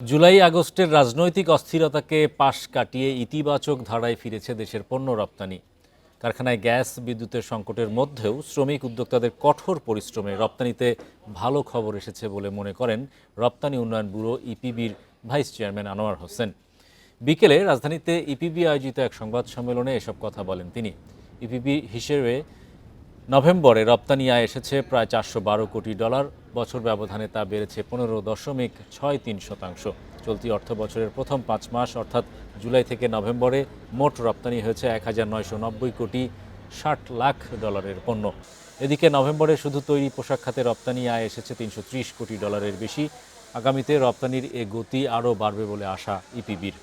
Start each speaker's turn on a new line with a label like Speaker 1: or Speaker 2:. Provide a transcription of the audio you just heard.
Speaker 1: জুলাই আগস্টের রাজনৈতিক অস্থিরতাকে পাশ কাটিয়ে ইতিবাচক ধারায় ফিরেছে দেশের পণ্য রপ্তানি। কারখানায় গ্যাস, বিদ্যুতের সংকটের মধ্যেও শ্রমিক উদ্যোক্তাদের কঠোর পরিশ্রমে রপ্তানিতে ভালো খবর এসেছে বলে মনে করেন রপ্তানি উন্নয়ন ব্যুরো ইপিবির ভাইস চেয়ারম্যান আনোয়ার হোসেন। বিকেলে রাজধানীতে ইপিবি আয়োজিত এক সংবাদ সম্মেলনে এসব কথা বলেন তিনি। ইপিবি হিসেবে নভেম্বরে রপ্তানি আয় এসেছে প্রায় চারশো বারো কোটি ডলার। বছর ব্যবধানে তা বেড়েছে পনেরো দশমিক ছয় তিন শতাংশ। চলতি অর্থ বছরের প্রথম পাঁচ মাস, অর্থাৎ জুলাই থেকে নভেম্বরে, মোট রপ্তানি হয়েছে এক হাজার নয়শো নব্বই কোটি ষাট লাখ ডলারের পণ্য। এদিকে নভেম্বরে শুধু তৈরি পোশাক খাতে রপ্তানি আয় এসেছে তিনশো ত্রিশ কোটি ডলারের বেশি। আগামীতে রপ্তানির এ গতি আরও বাড়বে বলে আশা ইপিবির।